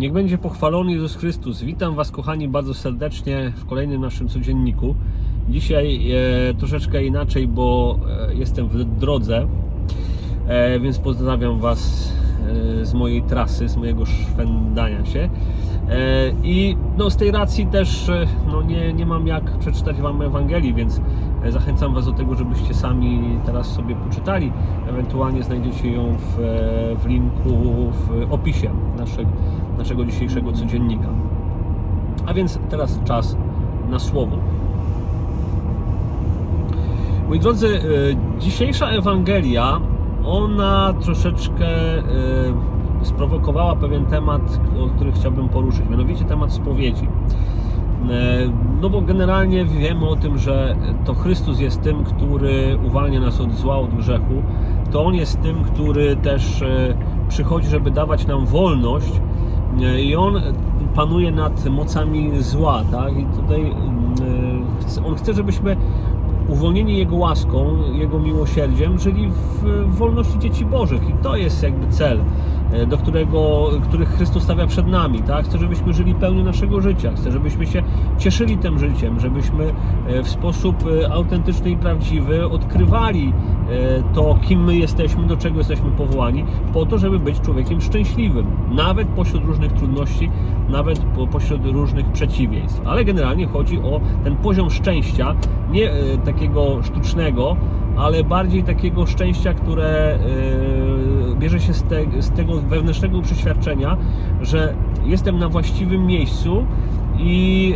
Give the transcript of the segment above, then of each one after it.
Niech będzie pochwalony Jezus Chrystus. Witam Was, kochani, bardzo serdecznie w kolejnym naszym codzienniku. Dzisiaj e, troszeczkę inaczej, bo e, jestem w drodze, e, więc pozdrawiam Was e, z mojej trasy, z mojego szwendania się. E, I no, z tej racji też e, no, nie, nie mam jak przeczytać Wam Ewangelii, więc e, zachęcam Was do tego, żebyście sami teraz sobie poczytali. Ewentualnie znajdziecie ją w, e, w linku w opisie naszego, naszego dzisiejszego codziennika. A więc teraz czas na słowo. Moi drodzy, e, dzisiejsza Ewangelia, ona troszeczkę e, sprowokowała pewien temat, o który chciałbym poruszyć, mianowicie temat spowiedzi. E, No bo generalnie wiemy o tym, że to Chrystus jest tym, który uwalnia nas od zła, od grzechu. To On jest tym, który też przychodzi, żeby dawać nam wolność E, i On panuje nad mocami zła, tak? I tutaj mm, e, On chce, żebyśmy uwolnieni Jego łaską, Jego miłosierdziem, żyli w wolności dzieci Bożych. I to jest jakby cel, do którego, który Chrystus stawia przed nami. Tak? Chce, żebyśmy żyli pełnią naszego życia. Chce, żebyśmy się cieszyli tym życiem, żebyśmy e, w sposób e, autentyczny i prawdziwy odkrywali e, to, kim my jesteśmy, do czego jesteśmy powołani, po to, żeby być człowiekiem szczęśliwym. Nawet pośród różnych trudności, nawet po- pośród różnych przeciwieństw. Ale generalnie chodzi o ten poziom szczęścia, nie e, takiego sztucznego, ale bardziej takiego szczęścia, które e, bierze się z, te, z tego wewnętrznego przeświadczenia, że jestem na właściwym miejscu i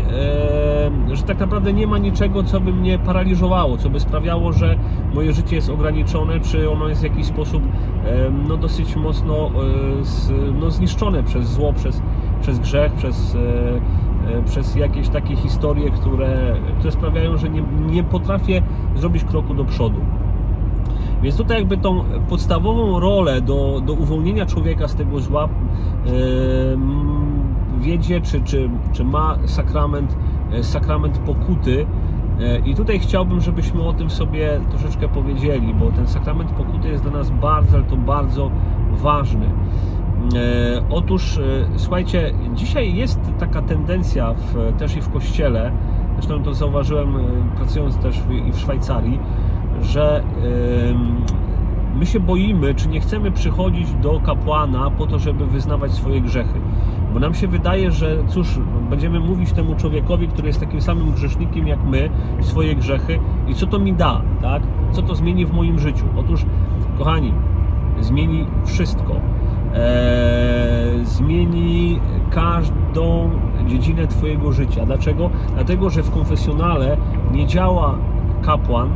e, że tak naprawdę nie ma niczego, co by mnie paraliżowało, co by sprawiało, że moje życie jest ograniczone, czy ono jest w jakiś sposób e, no, dosyć mocno e, z, no, zniszczone przez zło, przez, przez grzech, przez, e, e, przez jakieś takie historie, które, które sprawiają, że nie, nie potrafię zrobić kroku do przodu. Więc tutaj jakby tą podstawową rolę do, do uwolnienia człowieka z tego zła wiedzie, czy, czy, czy ma sakrament, e, sakrament pokuty. E, I tutaj chciałbym, żebyśmy o tym sobie troszeczkę powiedzieli, bo ten sakrament pokuty jest dla nas bardzo, ale to bardzo ważny. E, Otóż, e, słuchajcie, dzisiaj jest taka tendencja w, też i w kościele, zresztą to zauważyłem e, pracując też w, i w Szwajcarii, że my się boimy, czy nie chcemy przychodzić do kapłana po to, żeby wyznawać swoje grzechy. Bo nam się wydaje, że cóż, będziemy mówić temu człowiekowi, który jest takim samym grzesznikiem jak my, swoje grzechy i co to mi da, tak? Co to zmieni w moim życiu? Otóż, kochani, zmieni wszystko. Eee, zmieni każdą dziedzinę Twojego życia. Dlaczego? Dlatego, że w konfesjonale nie działa kapłan,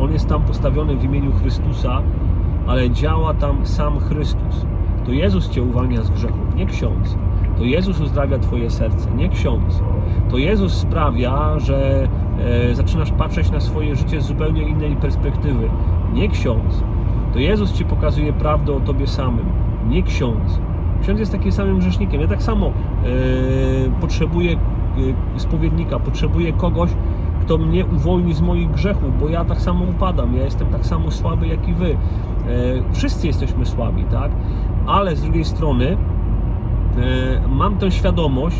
on jest tam postawiony w imieniu Chrystusa, ale działa tam sam Chrystus. To Jezus Cię uwalnia z grzechów, nie ksiądz. To Jezus uzdrawia Twoje serce, nie ksiądz. To Jezus sprawia, że e, zaczynasz patrzeć na swoje życie z zupełnie innej perspektywy, nie ksiądz. To Jezus Ci pokazuje prawdę o Tobie samym, nie ksiądz. Ksiądz jest takim samym grzesznikiem. Ja tak samo e, potrzebuję e, spowiednika, potrzebuję kogoś, kto mnie uwolni z moich grzechów, bo ja tak samo upadam, ja jestem tak samo słaby jak i wy. E, wszyscy jesteśmy słabi, tak? Ale z drugiej strony e, mam tę świadomość,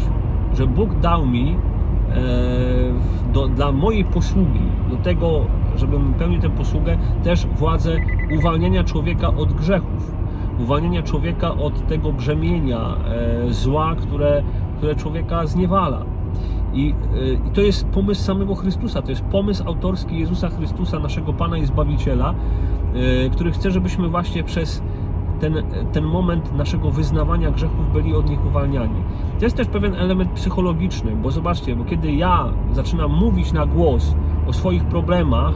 że Bóg dał mi e, do, dla mojej posługi, do tego, żebym pełnił tę posługę, też władzę uwalniania człowieka od grzechów, uwalniania człowieka od tego brzemienia zła, które, które człowieka zniewala. I, y, I to jest pomysł samego Chrystusa, to jest pomysł autorski Jezusa Chrystusa, naszego Pana i Zbawiciela, y, który chce, żebyśmy właśnie przez ten, ten moment naszego wyznawania grzechów byli od nich uwalniani. To jest też pewien element psychologiczny, bo zobaczcie, bo kiedy ja zaczynam mówić na głos o swoich problemach,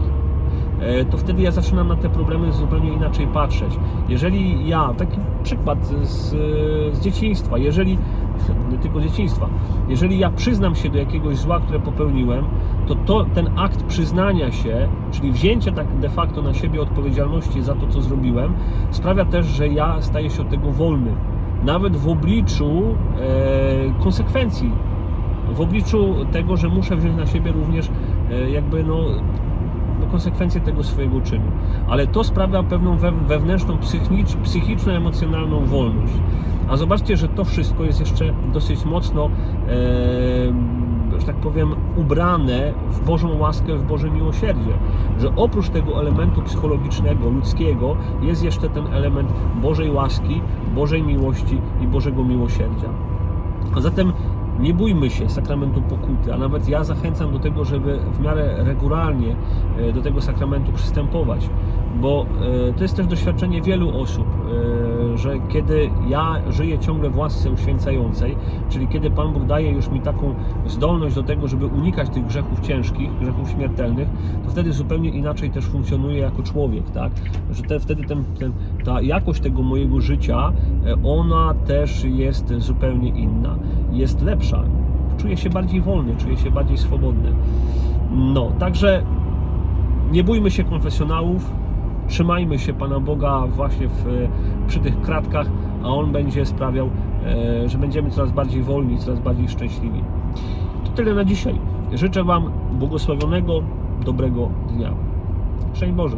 e, to wtedy ja zaczynam na te problemy zupełnie inaczej patrzeć. Jeżeli ja, taki przykład z, z dzieciństwa, jeżeli, nie tylko dzieciństwa, jeżeli ja przyznam się do jakiegoś zła, które popełniłem, to, to ten akt przyznania się, czyli wzięcia tak de facto na siebie odpowiedzialności za to, co zrobiłem, sprawia też, że ja staję się od tego wolny. Nawet w obliczu e, konsekwencji w obliczu tego, że muszę wziąć na siebie również e, jakby no konsekwencje tego swojego czynu. Ale to sprawia pewną we, wewnętrzną psychicz, psychiczno-emocjonalną wolność. A zobaczcie, że to wszystko jest jeszcze dosyć mocno, e, że tak powiem, ubrane w Bożą łaskę, w Boże miłosierdzie. Że oprócz tego elementu psychologicznego, ludzkiego, jest jeszcze ten element Bożej łaski, Bożej miłości i Bożego miłosierdzia. A zatem nie bójmy się sakramentu pokuty, a nawet ja zachęcam do tego, żeby w miarę regularnie e, do tego sakramentu przystępować, bo e, to jest też doświadczenie wielu osób, e, że kiedy ja żyję ciągle w łasce uświęcającej, czyli kiedy Pan Bóg daje już mi taką zdolność do tego, żeby unikać tych grzechów ciężkich, grzechów śmiertelnych, to wtedy zupełnie inaczej też funkcjonuję jako człowiek, tak? Że te, wtedy ten, ten, ta jakość tego mojego życia, e, ona też jest zupełnie inna, jest lepsza. Czuję się bardziej wolny, czuję się bardziej swobodny. No, także nie bójmy się konfesjonałów, trzymajmy się Pana Boga właśnie w, przy tych kratkach, a On będzie sprawiał, e, że będziemy coraz bardziej wolni, coraz bardziej szczęśliwi. To tyle na dzisiaj. Życzę Wam błogosławionego, dobrego dnia. Szczęść Boże.